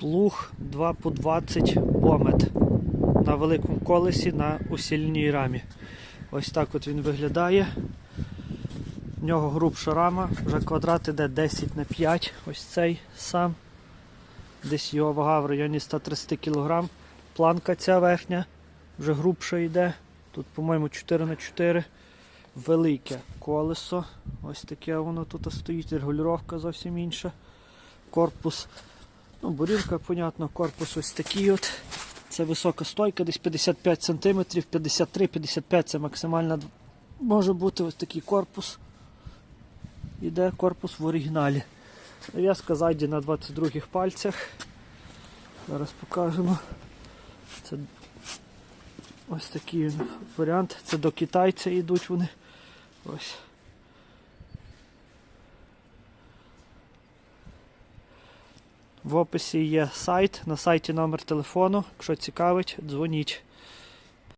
Плуг 2 по 20 помет на великому колесі на усільній рамі. Ось так от він виглядає. В нього грубша рама, вже квадрат іде 10 на 5, ось цей сам. Десь його вага в районі 130 кг. Планка ця верхня, вже грубша йде. Тут, по-моєму, 4 на 4 Велике колесо. Ось таке воно тут стоїть, регулювання зовсім інша. Корпус, ну, бурівка, понятно, корпус ось такий от. Це висока стойка, десь 55 см, 53-55 це максимальна. Може бути ось такий корпус. Іде корпус в оригіналі. Нав'язка ззаді на 22 пальцях. Зараз покажемо. Це ось такий варіант. Це до китайця йдуть вони. Ось. В описі є сайт, на сайті номер телефону. Якщо цікавить, дзвоніть.